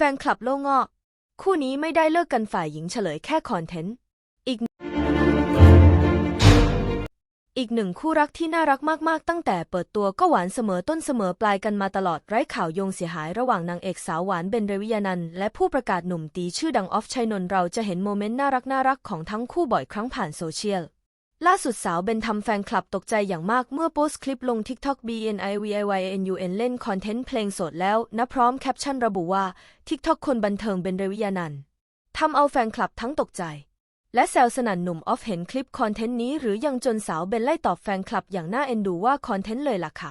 แฟนคลับโล่งอกคู่นี้ไม่ได้เลิกกันฝ่ายหญิงเฉลยแค่คอนเทนต์ อีก อีกหนึ่งคู่รักที่น่ารักมากๆ ตั้งแต่เปิดตัวก็หวานเสมอต้นเสมอปลายกันมาตลอดไร้ข่าวโยงเสียหายระหว่างนางเอกสาวหวานเบนเรวิยานัน และผู้ประกาศหนุ่มตีชื่อดังออฟชัยนนท์เราจะเห็นโมเมนต์น่ารักน่ารักๆของทั้งคู่บ่อยครั้งผ่านโซเชียล ล่าสุดสาวเบนทำแฟนคลับตกใจอย่างมากเมื่อโพสต์คลิปลง TikTok BNIVIYNUN เล่นคอนเทนต์เพลงสดแล้วนะพร้อมแคปชั่นระบุว่า TikTok คนบันเทิงเบนเรวิยานันทำเอาแฟนคลับทั้งตกใจ และแซวสนั่นหนุ่มออฟเห็นคลิปคอนเทนต์นี้หรือยังจนสาวเบนไล่ตอบแฟนคลับอย่างน่าเอ็นดูว่าคอนเทนต์เลยล่ะค่ะ